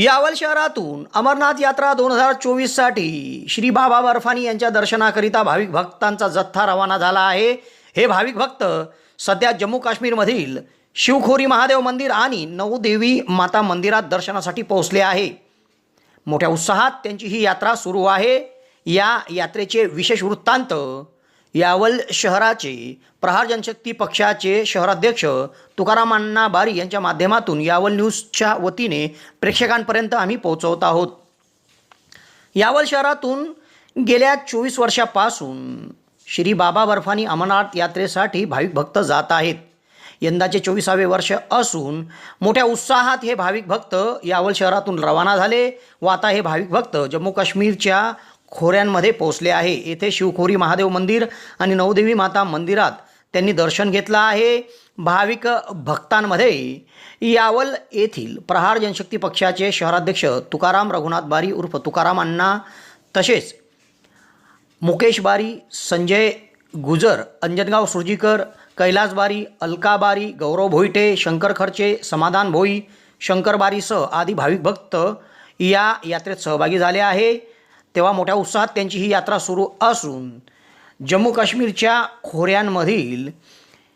यावल शहरातून अमरनाथ यात्रा दोन हजार चोवीससाठी श्री बाबा बर्फानी यांच्या दर्शनाकरिता भाविक भक्तांचा जथ्था रवाना झाला आहे. हे भाविक भक्त सध्या जम्मू काश्मीरमधील शिवखोरी महादेव मंदिर आणि नवदेवी माता मंदिरात दर्शनासाठी पोहोचले आहे. मोठ्या उत्साहात त्यांची ही यात्रा सुरू आहे. या यात्रेचे विशेष वृत्तांत यावल शहराचे प्रहार जनशक्ती पक्षाचे शहराध्यक्ष तुकाराम अण्णा बारी यांच्या माध्यमातून यावल न्यूजच्या वतीने प्रेक्षकांपर्यंत आम्ही पोहोचवत आहोत. यावल शहरातून गेल्या चोवीस वर्षापासून श्री बाबा बर्फानी अमरनाथ यात्रेसाठी भाविक भक्त जात आहेत. यंदाचे चोवीसावे वर्ष असून मोठ्या उत्साहात हे भाविक भक्त यावल शहरातून रवाना झाले व आता हे भाविक भक्त जम्मू काश्मीरच्या खोऱ्यांमध्ये पोहोचले आहे. येथे शिवखोरी महादेव मंदिर आणि नवदेवी माता मंदिरात त्यांनी दर्शन घेतलं आहे. भाविक भक्तांमध्ये यावल येथील प्रहार जनशक्ती पक्षाचे शहराध्यक्ष तुकाराम रघुनाथ बारी उर्फ तुकाराम अण्णा तसेच मुकेश बारी संजय गुजर अंजनगाव सुरजीकर कैलास बारी अलका बारी गौरव भोईटे शंकर खर्चे समाधान भोई शंकर बारीसह आदी भाविक भक्त या यात्रेत सहभागी झाले आहे. तेव्हा मोठ्या उत्साहात त्यांची ही यात्रा सुरू असून जम्मू काश्मीरच्या खोऱ्यांमधील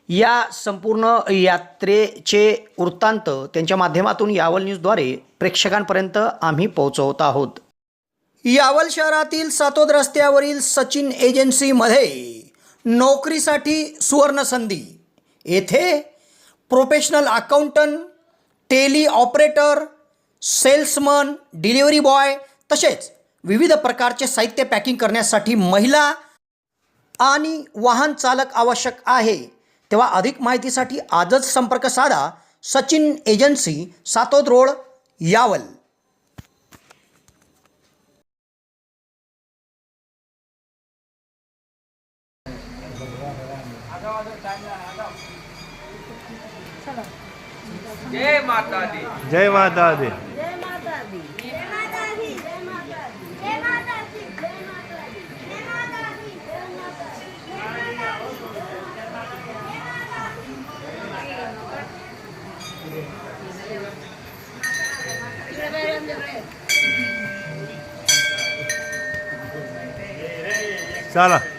या संपूर्ण यात्रेचे वृत्तांत त्यांच्या माध्यमातून यावल न्यूजद्वारे प्रेक्षकांपर्यंत आम्ही पोहोचवत आहोत. यावल शहरातील सातोद रस्त्यावरील सचिन एजन्सीमध्ये नोकरीसाठी सुवर्ण संधी येथे professional accountant tally operator salesman delivery boy तसेच विविध प्रकारचे साहित्य पॅकिंग करण्यासाठी महिला आणि वाहन चालक आवश्यक आहे. तेव्हा अधिक माहितीसाठी आजच संपर्क साधा सचिन एजन्सी सातोद रोड यावल. जय माता दी. जय माता दी. 加了。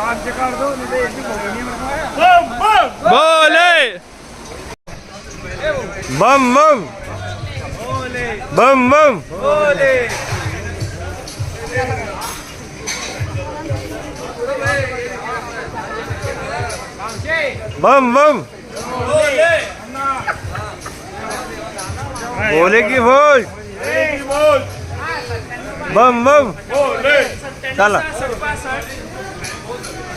Tamam çıkardı. Ne de ezdik oldu. Niye Bum bum. Bole. Bum bum. Bole. Bum bum. Bole. Bum bum. Bole. Bole ki bol. Bum bum. Bole. Salah.